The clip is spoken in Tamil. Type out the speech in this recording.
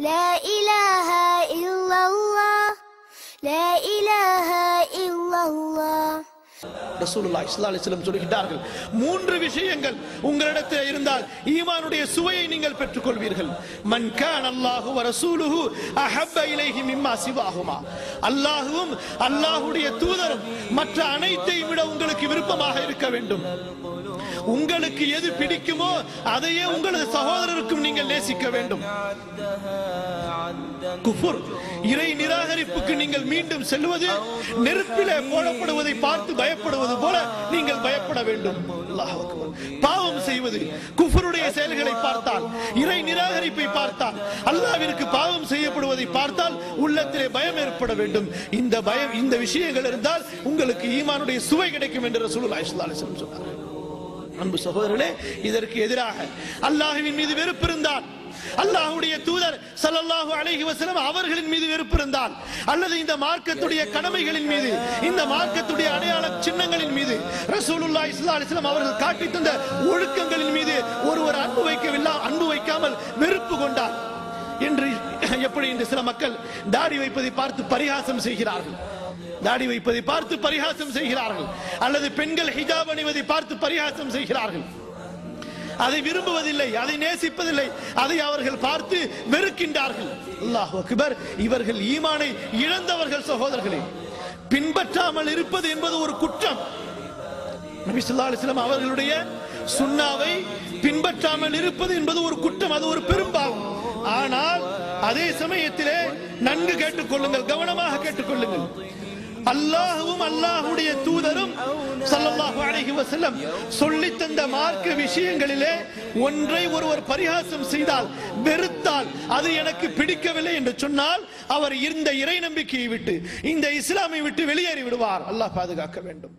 لا إله ரசூலுல்லா இஸ்லா அலிஸ்லம் சொல்கிறார்கள் மூன்று விஷயங்கள் உங்களிடத்தில் இருந்தால் ஈமானுடைய சுவையை நீங்கள் பெற்றுக் கொள்வீர்கள் மன் கான் அல்லாஹு ரசூலுஹு அஹப்ப இலைஹி மிம்மா சிவாஹுமா. அல்லாஹுவும் அல்லாஹுடைய தூதரும் மற்ற அனைத்தையும் விட உங்களுக்கு விருப்பமாக இருக்க வேண்டும். உங்களுக்கு எது பிடிக்குமோ அதையே உங்களது சகோதரருக்கும் நீங்கள் நேசிக்க வேண்டும். குஃபுர் இறை நிராகரிப்புக்கு நீங்கள் மீண்டும் செல்வது நெருப்பிலே போடப்படுவதை பார்த்து பயப்படுவது போல நீங்கள் பயப்பட வேண்டும். பாவம் செய்வது குஃபருடைய செயல்களை பார்த்தால் இறை நிராகரிப்பை பார்த்தால் அல்லாவிற்கு பாவம் செய்யப்படுவதை பார்த்தால் உள்ளத்திலே பயம் ஏற்பட வேண்டும். இந்த பயம் இந்த விஷயங்கள் இருந்தால் உங்களுக்கு ஈமானுடைய சுவை கிடைக்கும் என்று ரசூலுல்லாஹி ஸல்லல்லாஹு அலைஹி வஸல்லம் அன்பு சகோதரர்களே இதற்கு எதிராக அல்லாஹுவின் மீது வெறுப்பு இருந்தால் அல்லாஹ்வுடைய தூதர் ஸல்லல்லாஹு அலைஹி வஸல்லம் அவர்களின் மீது வெறுப்பு இருந்தால் அல்லது இந்த மார்க்கத்துடைய கடமைகளின் மீது இந்த மார்க்கத்துடைய அடையாள சின்னங்களின் மீது ரசூலுல்லாஹி ஸல்லல்லாஹு அலைஹி வஸல்லம் அவர்கள் காட்டி தந்த ஒழுக்கங்களின் மீது ஒருவர் அன்பு வைக்கவில்லை அன்பு வைக்காமல் வெறுப்பு கொண்டார். என்று எப்படி இன்று சில மக்கள் தாடி வைப்பதை பார்த்து பரிகாசம் செய்கிறார்கள். தாடி வைப்பதை பார்த்து பரிகாசம் செய்கிறார்கள். அல்லது பெண்கள் ஹிஜாப் அணிவதை பார்த்து பரிகாசம் செய்கிறார்கள். அதை விரும்புவதில்லை அதை நேசிப்பதில்லை அதை அவர்கள் பார்த்து வெறுக்கின்றார்கள். அல்லாஹ் அக்பர் இவர்கள் ஈமானை இழந்தவர்கள் சகோதரர்களே. பின்பற்றாமல் இருப்பது என்பது ஒரு குற்றம். நபி ஸல்லல்லாஹு அவர்களுடைய சுண்ணாவை பின்பற்றாமல் இருப்பது என்பது ஒரு குற்றம் அது ஒரு பெரும்பாவம். ஆனால் அதே சமயத்திலே நன்கு கேட்டுக்கொள்ளுங்கள் கவனமாக கேட்டுக்கொள்ளுங்கள். அல்லாஹுவும் அல்லாஹுடைய தூதரும் சல்லல்லாஹு அலைஹி வஸல்லம் சொல்லி தந்த மார்க்க விஷயங்களிலே ஒன்றை ஒருவர் பரிகாசம் செய்தால் வெறுத்தால் அது எனக்கு பிடிக்கவில்லை என்று சொன்னால் அவர் இந்த இறை நம்பிக்கையை விட்டு இந்த இஸ்லாமை விட்டு வெளியேறி விடுவார் அல்லாஹ் பாதுகாக்க வேண்டும்.